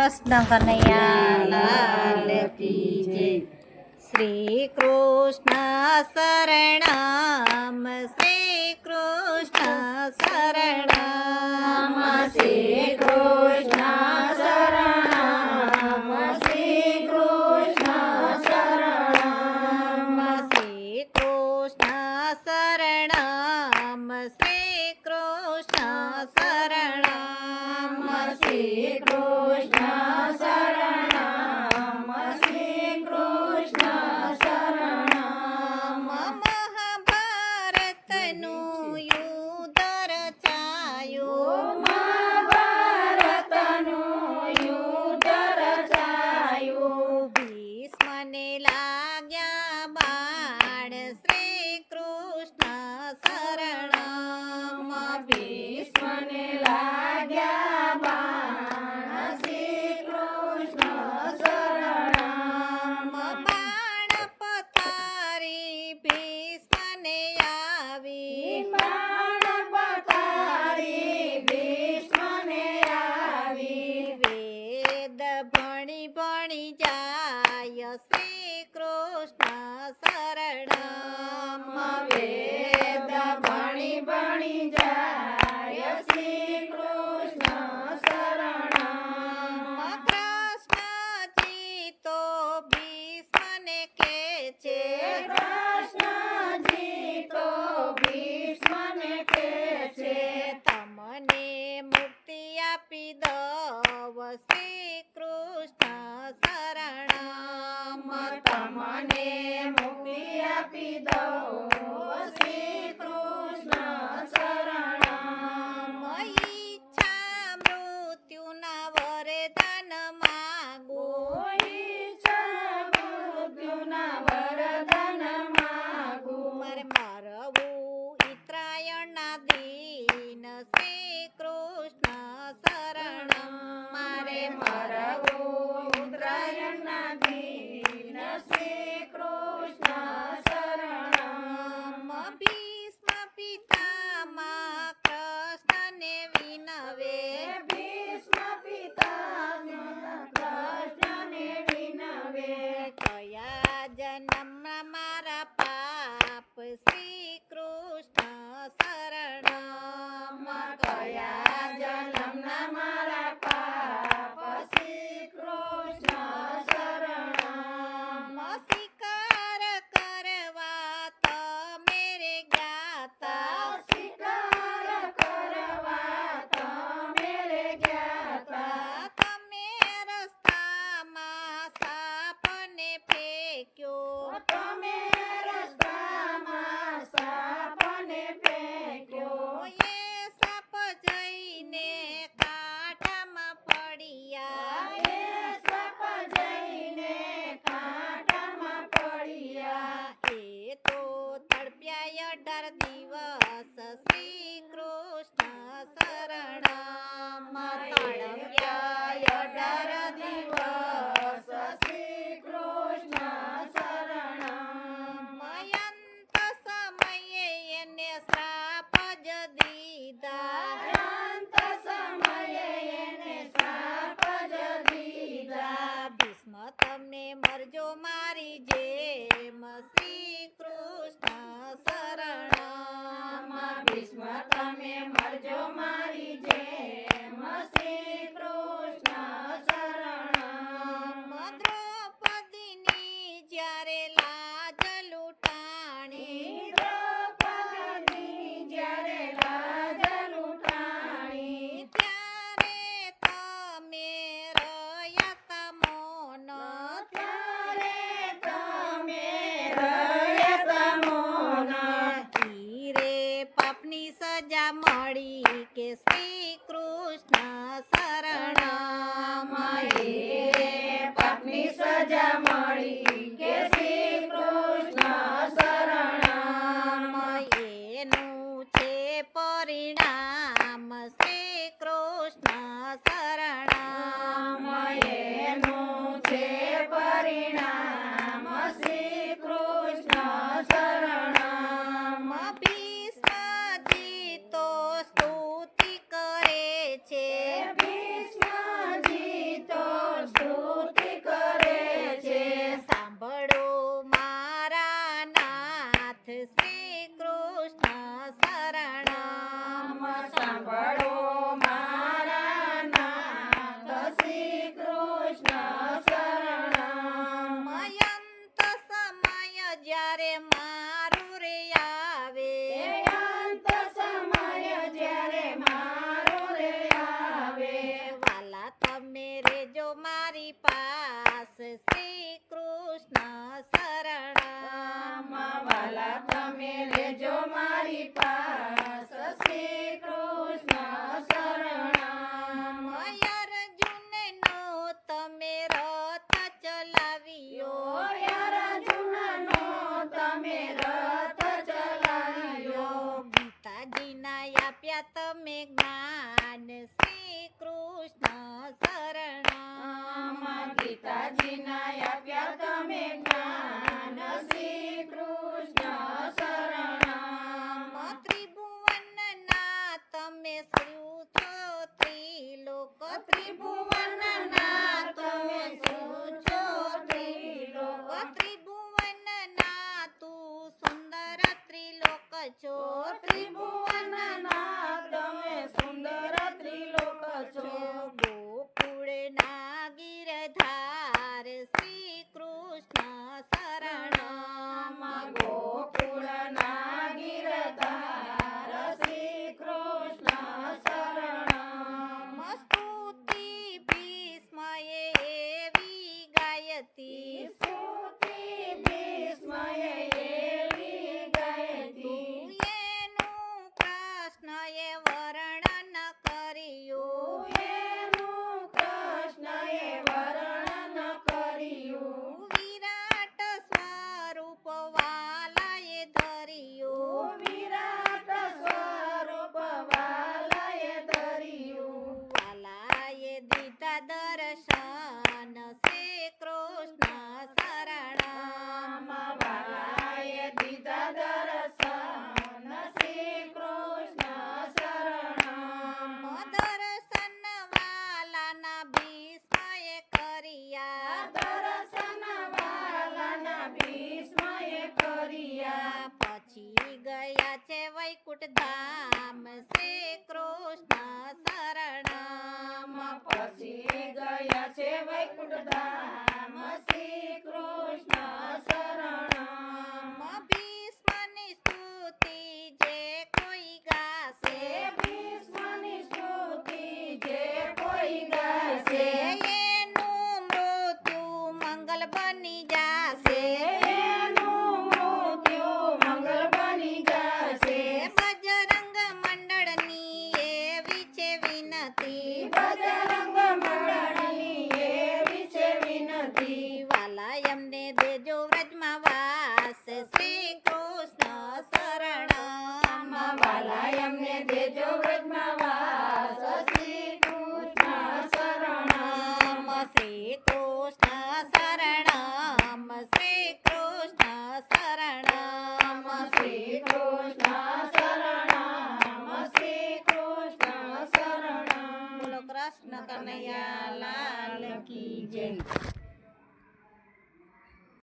કૃષ્ણ કનૈયા લાલ કી જય શ્રી કૃષ્ણ શરણામ પ્રજા મળી કે શ્રી કૃષ્ણ શરણ પત્ની સજા મળી রয়েছে મારી પાસ શ્રી કૃષ્ણ શરણ વાલા તમે લેજો મારી પાસ வைகுண்டதா Be.